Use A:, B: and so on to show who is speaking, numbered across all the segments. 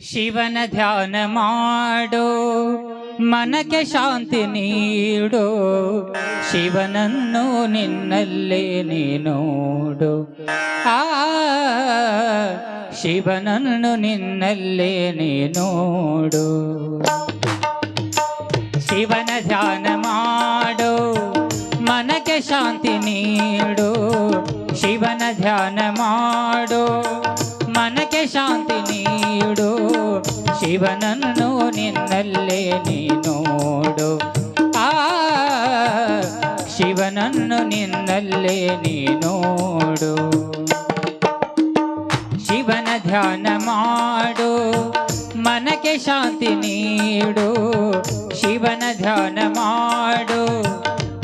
A: ಶಿವನ ಧ್ಯಾನ ಮಾಡೋ, ಮನಕ್ಕೆ ಶಾಂತಿ ನೀಡು, ಶಿವನನ್ನು ನಿನ್ನಲ್ಲೇ ನೀನೋಡು ಆ, ಶಿವನನ್ನು ನಿನ್ನಲ್ಲೇ ನೀನೋಡು ಶಿವನ ಧ್ಯಾನ ಮಾಡು, ಮನಕ್ಕೆ ಶಾಂತಿ ನೀಡು. ಶಿವನ ಧ್ಯಾನ ಮಾಡು ಮನಕ್ಕೆ ಶಾಂತಿ ನೀಡು. ಶಿವನನ್ನು ನಿನ್ನಲ್ಲೇ ನೀನೋಡು ಆ, ಶಿವನನ್ನು ನಿನ್ನಲ್ಲೇ ನೀನೋಡು ಶಿವನ ಧ್ಯಾನ ಮಾಡು. ಮನಕ್ಕೆ ಶಾಂತಿ ನೀಡು. ಶಿವನ ಧ್ಯಾನ ಮಾಡು.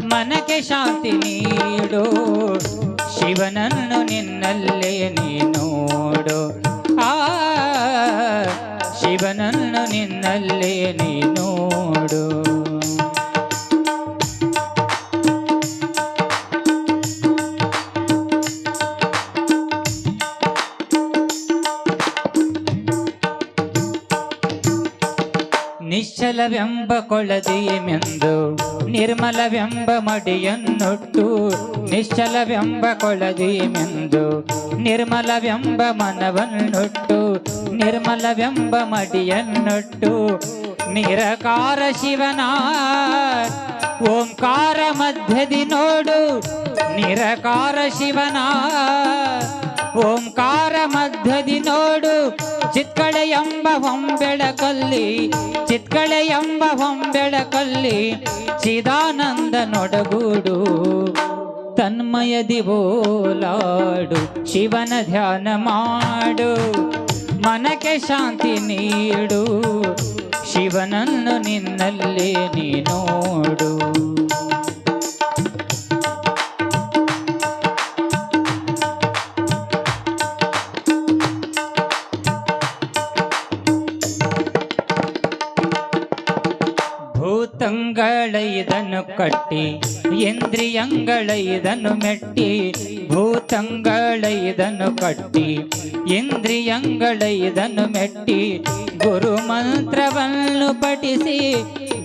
A: ಮನಕ್ಕೆ ಶಾಂತಿ ನೀಡು. ಶಿವನನ್ನು ನಿನ್ನಲ್ಲೇ ನೀನೋಡು ಆ ಶಿವನನ್ನು ನಿನ್ನಲ್ಲೇ ನೀನೋಡು ನಿಶ್ಚಲವೆಂಬ ಕೊಳದಿಯಮೆಂದು ನಿರ್ಮಲವೆಂಬ ಮಡಿಯನ್ನೊಟ್ಟು, ನಿಶ್ಚಲವೆಂಬ ಕೊಳದಿಯಮೆಂದು ನಿರ್ಮಲವೆಂಬ ಮನವನ್ನೊಟ್ಟು, ನಿರ್ಮಲವೆಂಬ ಮಡಿಯನ್ನೊಟ್ಟು. ನಿರಕಾರ ಶಿವನ, ಓಂಕಾರ ಮಧ್ಯದಿ ನೋಡು, ನಿರಕಾರ ಶಿವನ. ಓಂಕಾರ ಮಧ್ಯದಿ ನೋಡು, ಚಿತ್ಕಳೆ ಎಂಬ ಹೊಂಬೆಳಕಲ್ಲಿ ಎಂಬ ಹೊಂಬೆಳಕಲ್ಲಿ ಚಿದಾನಂದ ನೊಡಗೂಡು, ತನ್ಮಯ ದಿವೋಲಾಡು, ಶಿವನ ಧ್ಯಾನ ಮಾಡು, ಮನಕ್ಕೆ ಶಾಂತಿ ನೀಡು, ಶಿವನನ್ನು ನಿನ್ನಲ್ಲೇ ನೀನೋಡು ಭೂತಂಗಳ ಇದನ್ನು ಕಟ್ಟಿ, ಇಂದ್ರಿಯಂಗಳ ಇದನ್ನು ಮೆಟ್ಟಿ, ಭೂತಂಗಳ ಇದನ್ನು ಕಟ್ಟಿ, ಇಂದ್ರಿಯಂಗಳ ಇದನ್ನು ಮೆಟ್ಟಿ ಗುರು ಮಂತ್ರವನ್ನು ಪಠಿಸಿ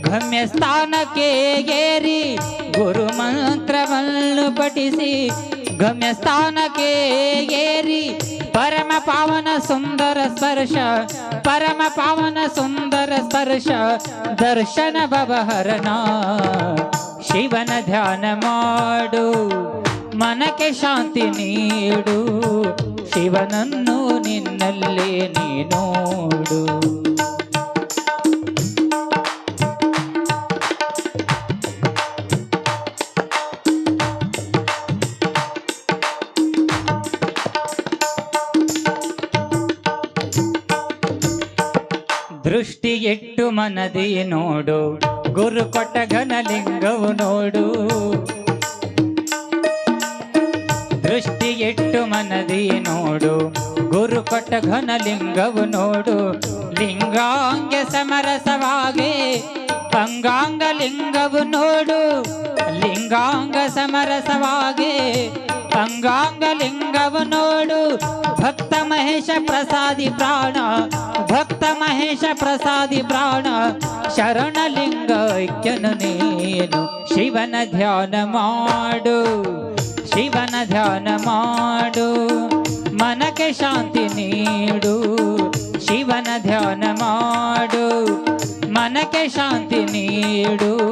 A: ಗಮ್ಯ ಸ್ಥಾನಕ್ಕೆ ಏರಿ ಗುರು ಮಂತ್ರವನ್ನು ಪಠಿಸಿ ಗಮ್ಯ ಸ್ಥಾನಕ್ಕೆ ಏರಿ ಪರಮ ಪಾವನ ಸುಂದರ ಸ್ಪರ್ಶ, ಪರಮ ಪಾವನ ಸುಂದರ ಸ್ಪರ್ಶ, ದರ್ಶನ ಭವಹರಣ. ಶಿವನ ಧ್ಯಾನ ಮಾಡು, ಮನಕ್ಕೆ ಶಾಂತಿ ನೀಡು, ಶಿವನನ್ನು ನಿನ್ನಲ್ಲೇ ನೀನೋಡು ದೃಷ್ಟಿ ಇಟ್ಟು ಮನದಿ ನೋಡು. ಗುರು ಕೊಟ್ಟ ಘನಲಿಂಗವು ನೋಡು. ದೃಷ್ಟಿ ಇಟ್ಟು ಮನದಿ ನೋಡು. ಗುರು ಕೊಟ್ಟ ಘನಲಿಂಗವು ನೋಡು. ಲಿಂಗಾಂಗ ಸಮರಸವಾಗಿ ಅಂಗಾಂಗ ಲಿಂಗವು ನೋಡು ಲಿಂಗಾಂಗ ಸಮರಸವಾಗಿ ಅಂಗಾಂಗ ಲಿಂಗವು ನೋಡು. ಭಕ್ತ ಮಹೇಶ ಪ್ರಸಾದಿ ಪ್ರಾಣ, ಭಕ್ತ ಮಹೇಶ ಪ್ರಸಾದಿ ಪ್ರಾಣ. ಶರಣಲಿಂಗ ನೀನು, ಶಿವನ ಧ್ಯಾನ ಮಾಡು. ಶಿವನ ಧ್ಯಾನ ಮಾಡು. ಮನಕ್ಕೆ ಶಾಂತಿ ನೀಡು. ಶಿವನ ಧ್ಯಾನ ಮಾಡು. ಮನಕ್ಕೆ ಶಾಂತಿ ನೀಡು.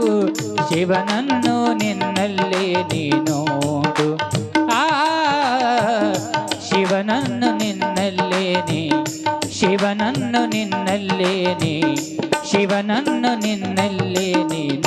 A: ಶಿವನನ್ನು ನಿನ್ನಲ್ಲೇ ನೀನೋದು ಆ ಶಿವನನ್ನು ನಿನ್ನಲ್ಲೇ ನೀ ಶಿವನನ್ನು ನಿನ್ನಲ್ಲೇ ನೀ ಶಿವನನ್ನು ನಿನ್ನಲ್ಲೇ ನೀ ನೋಡು